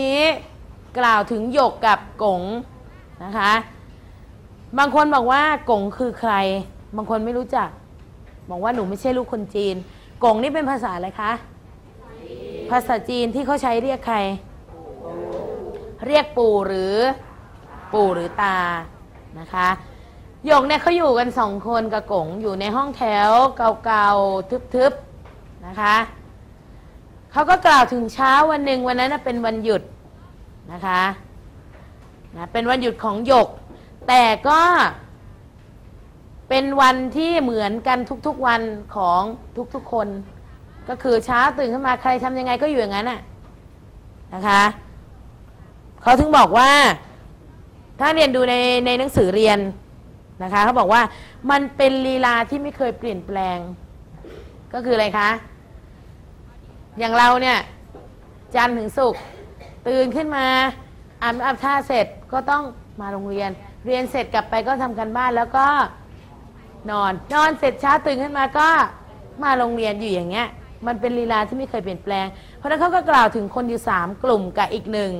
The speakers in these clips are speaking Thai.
นี้กล่าวถึงหยกกับกงนะคะ บางคนบอกว่ากงคือใคร บางคนไม่รู้จัก บอกว่าหนูไม่ใช่ลูกคนจีน กงนี่เป็นภาษาอะไรคะ ภาษาจีนที่เขาใช้เรียกใคร เรียกปู่หรือปู่หรือตานะคะหยกเนี่ยเขาอยู่กันสองคนกับกงอยู่ในห้องแถวเก่าๆทึบๆนะคะเขาก็กล่าวถึงเช้าวันหนึ่งวันนั้นเป็นวันหยุด นะคะนะเป็นวันหยุดของหยก แต่ก็เป็นวันที่เหมือนกันทุกๆวันของทุกๆคน ก็คือเช้าตื่นขึ้นมาใครทำยังไงก็อยู่อย่างนั้นน่ะนะคะเขาถึงบอกว่าถ้าเรียนดูในในหนังสือเรียนนะคะเขาบอกว่ามันเป็นลีลาที่ไม่เคยเปลี่ยนแปลง ก็คืออะไรคะ อย่างเราเนี่ยจันทร์ถึงศุกร์ ตื่นขึ้นมาอาบน้ำอาบท่าเสร็จก็ต้องมาโรงเรียน เรียนเสร็จกลับไปก็ทำกันบ้านแล้วก็นอน นอนเสร็จเช้าตื่นขึ้นมาก็มาโรงเรียนอยู่อย่างเงี้ย มันเป็นลีลาที่ไม่เคยเปลี่ยนแปลง เพราะนั้นเขาก็กล่าวถึงคนอยู่สามกลุ่มกับอีกหนึ่ง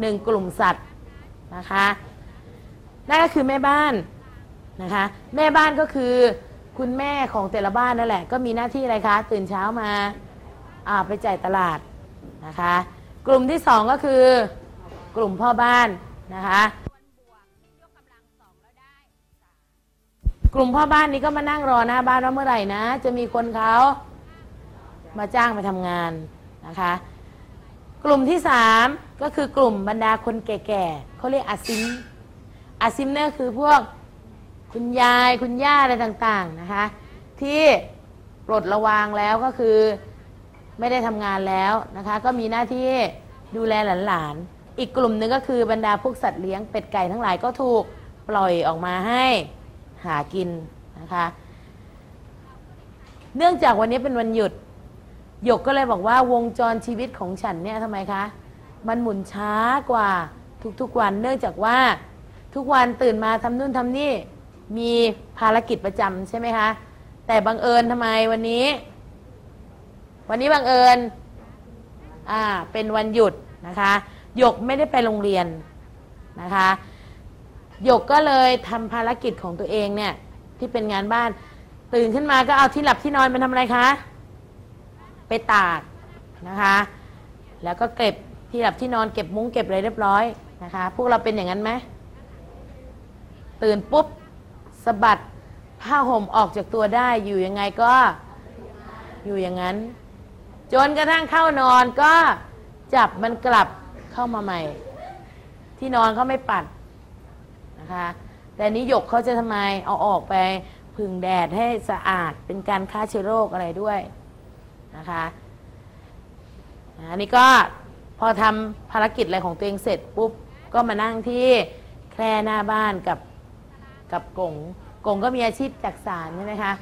หนึ่งกลุ่มสัตว์นะคะนั่นก็คือแม่บ้านนะคะ แม่บ้านก็คือคุณแม่ของแต่ละบ้านนั่นแหละ ก็มีหน้าที่อะไรคะ ตื่นเช้ามาอ่าไปจ่ายตลาดนะคะ กลุ่มที่สองก็คือกลุ่มพ่อบ้านนะคะกลุ่มพ่อบ้านนี้ก็มานั่งรอหน้าบ้านว่าเมื่อไหร่นะ จะมีคนเขามาจ้างไปทำงานนะคะ กลุ่มที่สามก็คือกลุ่มบรรดาคนแก่ๆเขาเรียกอาซิมอาซิมเนี่ยคือพวกคุณยายคุณย่าอะไรต่างๆนะคะ ที่ปลดระวางแล้วก็คือ ไม่ได้ทำงานแล้วนะคะ ก็มีหน้าที่ดูแลหลานๆ อีกกลุ่มหนึ่งก็คือบรรดาพวกสัตว์เลี้ยงเป็ดไก่ทั้งหลายก็ถูกปล่อยออกมาให้หากินนะคะ เนื่องจากวันนี้เป็นวันหยุด หยกก็เลยบอกว่าวงจรชีวิตของฉันเนี่ยทำไมคะ มันหมุนช้ากว่าทุกๆวัน เนื่องจากว่าทุกวันตื่นมาทำนู่นทำนี่มีภารกิจประจำใช่ไหมคะ แต่บังเอิญทำไมวันนี้ วันนี้บังเอิญอ่าเป็นวันหยุดนะคะหยกไม่ได้ไปโรงเรียนนะคะหยกก็เลยทำภารกิจของตัวเองเนี่ยที่เป็นงานบ้าน ตื่นขึ้นมาก็เอาที่หลับที่นอนไปทำอะไรคะ ไปตากนะคะ แล้วก็เก็บที่หลับที่นอนเก็บมุ้งเก็บอะไรเรียบร้อยนะคะ พวกเราเป็นอย่างนั้นไหมตื่นปุ๊บสะบัดผ้าห่มออกจากตัวได้อยู่ยังไงก็อยู่อย่างนั้น จนกระทั่งเข้านอนก็จับมันกลับเข้ามาใหม่ ที่นอนเขาไม่ปัดนะคะ แต่นี้หยกเขาจะทำไมเอาออกไปพึ่งแดดให้สะอาดเป็นการฆ่าเชื้อโรคอะไรด้วยนะคะอันนี้ก็พอทำภารกิจอะไรของตัวเองเสร็จปุ๊บก็มานั่งที่แคร่หน้าบ้านกับกับกงกงก็มีอาชีพจักสารใช่ไหมคะ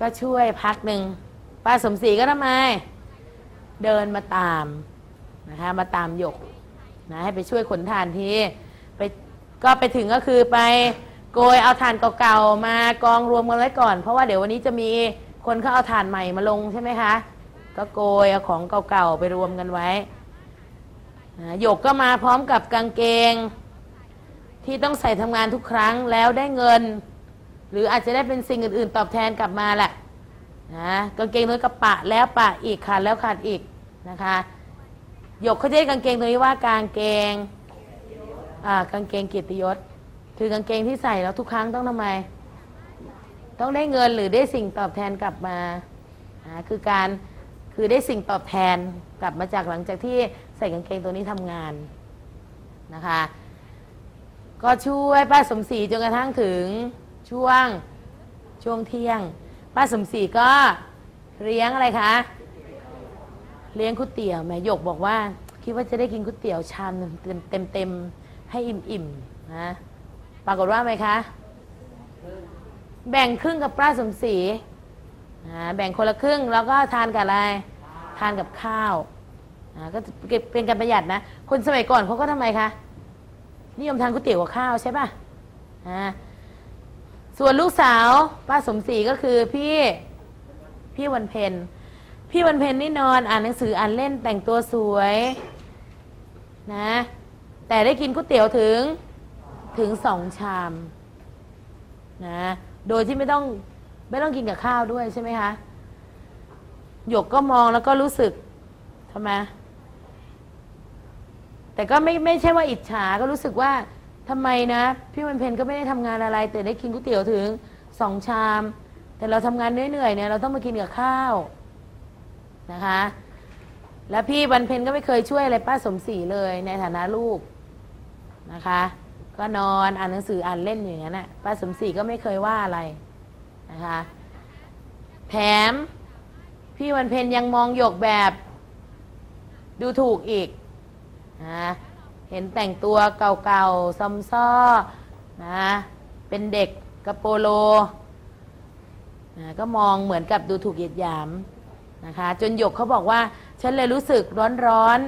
ก็ช่วยพักหนึ่งป้าสมศรีก็ทำไม เดินมาตามนะคะมาตามหยกนะให้ไปช่วยขนถ่านทีไปก็ไปถึงก็คือไปโกยเอาถ่านเก่าๆมากองรวมกันไว้ก่อน เพราะว่าเดี๋ยววันนี้จะมีคนเขาเอาถ่านใหม่มาลงใช่ไหมคะ ก็โกยเอาของเก่าๆไปรวมกันไว้นะหยกก็มาพร้อมกับกางเกง ที่ต้องใส่ทำงานทุกครั้งแล้วได้เงิน หรืออาจจะได้เป็นสิ่งอื่นๆ ตอบแทนกลับมาแหละนะกางเกงตัวนี้ก็ปะแล้วปะอีกขาดแล้วขาดอีก นะคะหยกเขาจะเรียกกางเกงตัวนี้ว่ากางเกงอ่ากางเกงเกียรติยศ คือกางเกงที่ใส่แล้วทุกครั้งต้องทำไม ต้องได้เงินหรือได้สิ่งตอบแทนกลับมาอ่าคือการคือได้สิ่งตอบแทนกลับมาจากหลังจากที่ใส่กางเกงตัวนี้ทำงานนะคะ ก็ช่วยป้าสมศรีจนกระทั่งถึงช่วงช่วงเที่ยง ป้าสมศรีก็เลี้ยงอะไรคะ เลี้ยงก๋วยเตี๋ยวแม่หยกบอกว่า คิดว่าจะได้กินก๋วยเตี๋ยวชามหนึ่งเต็มเต็มให้อิ่มอิ่มๆนะปรากฏว่าไหมคะ แบ่งครึ่งกับป้าสมศรีนะแบ่งคนละครึ่งแล้วก็ทานกับอะไร ทานกับข้าวนะก็เป็นการประหยัดนะ คนสมัยก่อนเขาก็ทำไมคะ นิยมทานก๋วยเตี๋ยวกับข้าวใช่ป่ะอ่าส่วนลูกสาวป้าสมศรีก็คือพี่พี่วันเพ็ญ พี่วันเพ็ญนี่นอนอ่านหนังสืออ่านเล่นแต่งตัวสวยนะ แต่ได้กินก๋วยเตี๋ยวถึงถึงสองชามนะโดยที่ไม่ต้องไม่ต้องกินกับข้าวด้วยใช่ไหมคะหยกก็มองแล้วก็รู้สึกทำไมแต่ก็ไม่ไม่ใช่ว่าอิจฉาก็รู้สึกว่าทำไมนะ พี่วันเพ็ญก็ไม่ได้ทำงานอะไร แต่ได้กินก๋วยเตี๋ยวถึงสองชาม แต่เราทำงานเหนื่อยๆเนี่ยเราต้องมากินกับข้าว นะคะ แล้วพี่วันเพ็ญก็ไม่เคยช่วยอะไรป้าสมศรีเลยในฐานะลูกนะคะ ก็นอนอ่านหนังสืออ่านเล่นอย่างนั้นนะป้าสมศรีก็ไม่เคยว่าอะไรนะคะแถมพี่วันเพ็ญยังมองหยกแบบ ดูถูกอีกนะเห็นแต่งตัวเก่าๆซอมซ้อนะเป็นเด็กกระโปโลนะก็มองเหมือนกับดูถูกเหยียดหยาม นะคะ จนหยกเขาบอกว่า ฉันเลยรู้สึกร้อน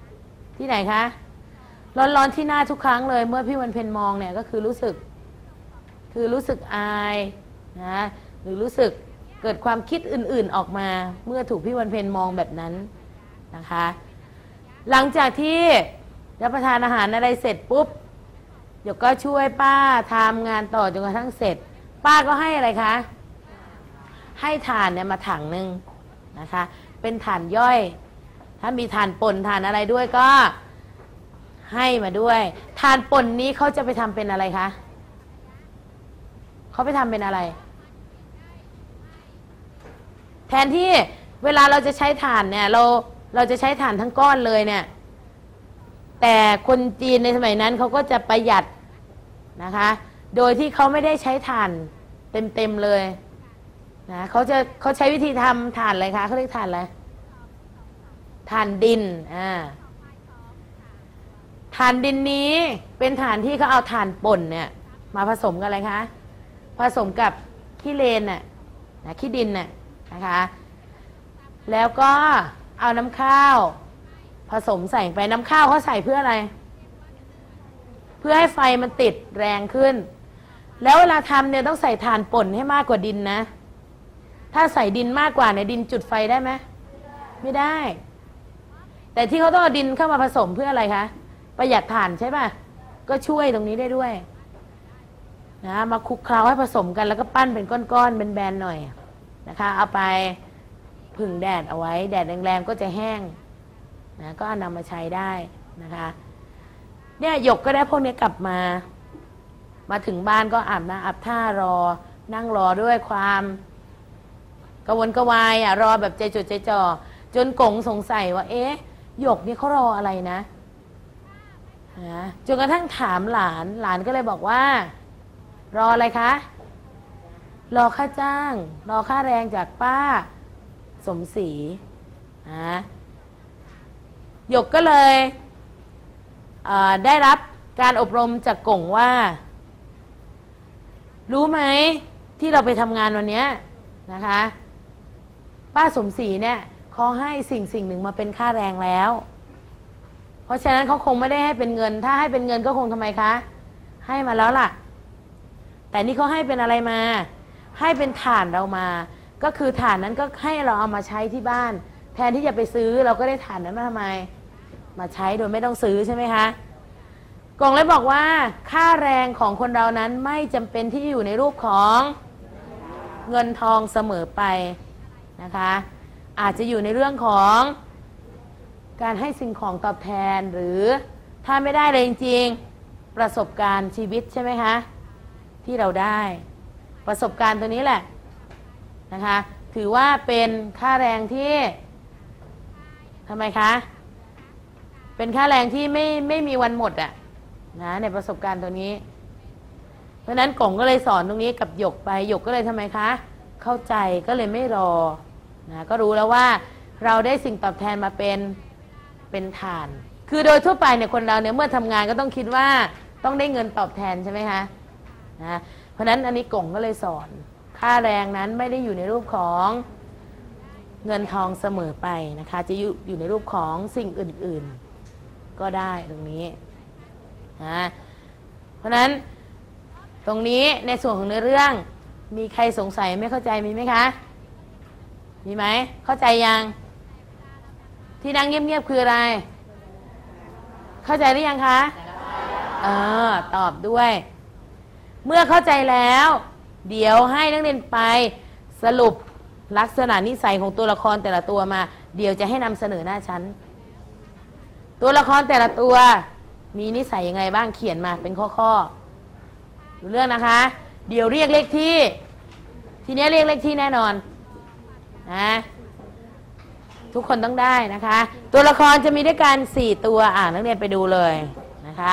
ๆที่ไหนคะ ร้อนๆที่หน้าทุกครั้งเลย เมื่อพี่วันเพ็ญมองเนี่ยก็คือรู้สึก คือรู้สึกอายนะหรือรู้สึกเกิดความคิดอื่นๆออกมา เมื่อถูกพี่วันเพ็ญมองแบบนั้นนะคะ หลังจากที่รับประทานอาหารอะไรเสร็จปุ๊บเดี๋ยวก็ช่วยป้าทำงานต่อจนกระทั่งเสร็จ ป้าก็ให้อะไรคะ ให้ฐานเนี่ยมาถังหนึ่ง นะคะ เป็นฐานย่อย ถ้ามีฐานป่นฐานอะไรด้วยก็ให้มาด้วยฐานป่นนี้เขาจะไปทำเป็นอะไรคะเขาไปทำเป็นอะไร แทนที่เวลาเราจะใช้ถ่านเนี่ย เราเราจะใช้ถ่านทั้งก้อนเลยเนี่ย แต่คนจีนในสมัยนั้นเขาก็จะประหยัดนะคะ โดยที่เขาไม่ได้ใช้ถ่านเต็มๆเลย นะเขาจะเขาใช้วิธีทำถ่านอะไรคะเขาเรียกถ่านอะไรถ่านดินอ่าถ่านดินนี้เป็นถ่านที่เขาเอาถ่านป่นเนี่ย มาผสมกับอะไรคะ ผสมกับขี้เลนน่ะนะขี้ดินน่ะนะคะ แล้วก็เอาน้ำข้าว ผสมใส่ไปน้ำข้าวเขาใส่เพื่ออะไร เพื่อให้ไฟมันติดแรงขึ้น แล้วเวลาทำเนี่ยต้องใส่ถ่านป่นให้มากกว่าดินนะ ถ้าใส่ดินมากกว่าเนี่ยดินจุดไฟได้ไหมไม่ได้ แต่ที่เขาต้องเอาดินเข้ามาผสมเพื่ออะไรคะประหยัดถ่านใช่ป่ะก็ช่วยตรงนี้ได้ด้วยนะมาคลุกเคล้าให้ผสมกันแล้วก็ปั้นเป็นก้อนๆเป็นแบนๆหน่อยนะคะ เอาไปผึ่งแดดเอาไว้ แดดแรงๆก็จะแห้งนะก็เอานำมาใช้ได้นะคะเนี่ยหยกก็ได้พวกนี้กลับมา มาถึงบ้านก็อาบน้ำอาบท่ารอ นั่งรอด้วยความ กระวนกระวายอะรอแบบใจจดใจจ่อจนกงสงสัยว่า เอ๊ะหยกนี่เขารออะไรนะนะจนกระทั่งถามหลานหลานก็เลยบอกว่า รออะไรคะ รอค่าจ้าง รอค่าแรงจากป้า สมศรีนะหยกก็เลยเได้รับการอบรมจากกงว่า รู้ไหมที่เราไปทำงานวันนี้นะคะ ป้าสมศรีเนี่ยเขาให้สิ่งสิ่งหนึ่งมาเป็นค่าแรงแล้ว เพราะฉะนั้นเขาคงไม่ได้ให้เป็นเงิน ถ้าให้เป็นเงินก็คงทำไมคะ ให้มาแล้วล่ะ แต่นี่เขาให้เป็นอะไรมา ให้เป็นฐานเรามา ก็คือฐานนั้นก็ให้เราเอามาใช้ที่บ้าน แทนที่จะไปซื้อเราก็ได้ฐานนั้นมาทำไม มาใช้โดยไม่ต้องซื้อใช่ไหมคะกงเลยบอกว่า ค่าแรงของคนเรานั้นไม่จำเป็นที่อยู่ในรูปของเงินทองเสมอไป นะคะอาจจะอยู่ในเรื่องของการให้สิ่งของตอบแทนหรือถ้าไม่ได้เลยจริงๆประสบการณ์ชีวิตใช่ไหมคะที่เราได้ประสบการณ์ตัวนี้แหละนะคะถือว่าเป็นค่าแรงที่ทำไมคะเป็นค่าแรงที่ไม่ไม่มีวันหมดอะนะในประสบการณ์ตัวนี้ เพราะนั้นกงก็เลยสอนตรงนี้กับหยกไปหยกก็เลยทำไมคะเข้าใจก็เลยไม่รอ นะก็รู้แล้วว่าเราได้สิ่งตอบแทนมาเป็นเป็นฐาน คือโดยทั่วไปเนี่ยคนเราเนี่ยเมื่อทำงานก็ต้องคิดว่าต้องได้เงินตอบแทนใช่ไหมคะนะเพราะนั้นอันนี้กงก็เลยสอน ค่าแรงนั้นไม่ได้อยู่ในรูปของเงินทองเสมอไปนะคะ จะอยู่อยู่ในรูปของสิ่งอื่น ๆ ก็ได้ตรงนี้นะเพราะนั้นตรงนี้ในส่วนของเนื้อเรื่องมีใครสงสัยไม่เข้าใจมีไหมคะ มีไหม เข้าใจยัง ที่นั่งเงียบๆคืออะไร เข้าใจหรือยังคะ เออ ตอบด้วย เมื่อเข้าใจแล้ว เดี๋ยวให้นักเรียนไปสรุปลักษณะนิสัยของตัวละครแต่ละตัวมา เดี๋ยวจะให้นำเสนอหน้าชั้น ตัวละครแต่ละตัว มีนิสัยยังไงบ้างเขียนมาเป็นข้อๆรู้เรื่องนะคะ เดี๋ยวเรียกเลขที่ ทีนี้เรียกเลขที่แน่นอน นะทุกคนต้องได้นะคะ ตัวละครจะมีด้วยกัน4ตัวอ่านักเรียนไปดูเลยนะคะ